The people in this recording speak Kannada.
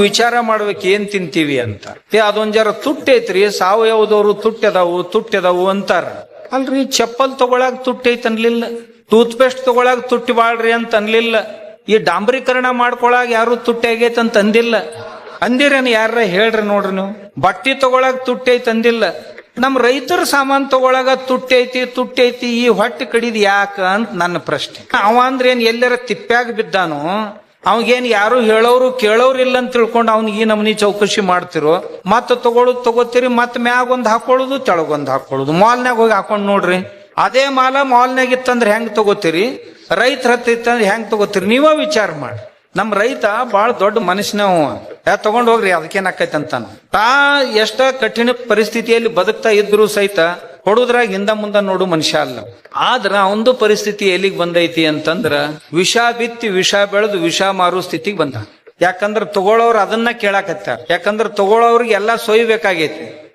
ವಿಚಾರ ಮಾಡ್ಬೇಕು ಏನ್ ತಿಂತೀವಿ ಅಂತ. ಏ, ಅದೊಂದ್ ಜರ ತುಟ್ಟೈತ್ರಿ ಸಾವಯವದವ್ರು ತುಟ್ಟದವು ತುಟ್ಟದವು ಅಂತಾರ. ಅಲ್ರಿ, ಚಪ್ಪಲ್ ತಗೊಳಕ್ ತುಟ್ಟೈತ್ ಅನ್ಲಿಲ್ಲ. ಟೂತ್ ಪೇಸ್ಟ್ ತಗೊಳಕ್ ತುಟ್ಟಿ ಬಾಳ್ರಿ ಅಂತ ಅನ್ಲಿಲ್ಲ. ಈ ಡಾಂಬರೀಕರಣ ಮಾಡ್ಕೊಳಕ್ ಯಾರು ತುಟ್ಟಿ ಆಗೈತ್ ಅಂತ ಅಂದಿಲ್ಲ. ಅಂದಿರೇನು ಯಾರ ಹೇಳ್ರಿ ನೋಡ್ರಿ ನೀವು. ಬಟ್ಟಿ ತಗೊಳಕ್ ತುಟ್ಟೈತ್ ಅಂದಿಲ್ಲ. ನಮ್ ರೈತರ ಸಾಮಾನ್ ತಗೊಳಗ ತುಟ್ಟಿ ಐತಿ ತುಟ್ಟಿ ಐತಿ ಈ ಹೊಟ್ಟೆ ಕಡಿದ್ ಯಾಕ ಅಂತ ನನ್ನ ಪ್ರಶ್ನೆ. ಅವ ಏನ್ ಎಲ್ಲರ ತಿಪ್ಪ್ಯಾಗ ಬಿದ್ದಾನು? ಅವಾಗೇನ್ ಯಾರು ಹೇಳೋರು ಕೇಳೋರು ಇಲ್ಲ ಅಂತ ತಿಳ್ಕೊಂಡು ಅವ್ನಿಗೆ ಈ ನಮನಿ ಚೌಕಶಿ ಮಾಡ್ತಿರೋ, ಮತ್ತೆ ತಗೊಳ್ಳೋದು ತಗೋತೀರಿ, ಮತ್ತೆ ಮ್ಯಾಗ ಒಂದ್ ಹಾಕೊಳ್ಳೋದು ತೆಳಗೊಂದು ಹಾಕೊಳ್ಳೋದು. ಮಾಲ್ನ್ಯಾಗ ಹೋಗಿ ಹಾಕೊಂಡ್ ನೋಡ್ರಿ. ಅದೇ ಮಾಲ ಮಾಲ್ನ್ಯಾಗ ಇತ್ತಂದ್ರೆ ಹೆಂಗ್ ತಗೋತೀರಿ? ರೈತರ ಹತ್ರ ಇತ್ತಂದ್ರೆ ಹೆಂಗ್ ತಗೋತೀರಿ? ನೀವ ವಿಚಾರ ಮಾಡಿ. ನಮ್ಮ ರೈತ ಬಾಳ ದೊಡ್ಡ ಮನುಷ್ಯನವ ಯಾ, ತಗೊಂಡ್ ಹೋಗ್ರಿ, ಅದಕ್ಕೇನ್ ಆಕೈತೆ ಅಂತಾನ ತಾ, ಎಷ್ಟ ಕಠಿಣ ಪರಿಸ್ಥಿತಿಯಲ್ಲಿ ಬದುಕ್ತಾ ಇದ್ರು ಸಹಿತ ಹೊಡುದ್ರಾಗ ಹಿಂದ ಮುಂದ ನೋಡು ಮನುಷ್ಯ ಅಲ್ಲ. ಆದ್ರ ಅವಂದು ಪರಿಸ್ಥಿತಿ ಎಲ್ಲಿಗೆ ಬಂದೈತಿ ಅಂತಂದ್ರ ವಿಷ ಬಿತ್ತಿ ವಿಷ ಬೆಳೆದು ವಿಷ ಮಾರೋ ಸ್ಥಿತಿಗೆ ಬಂದ. ಯಾಕಂದ್ರ ತಗೊಳ್ಳೋರು ಅದನ್ನ ಕೇಳಾಕತ್ತಾರ. ಯಾಕಂದ್ರ ತಗೊಳ್ಳೋರಿಗೆ ಎಲ್ಲಾ ಸೊಯ್ಬೇಕಾಗೈತಿ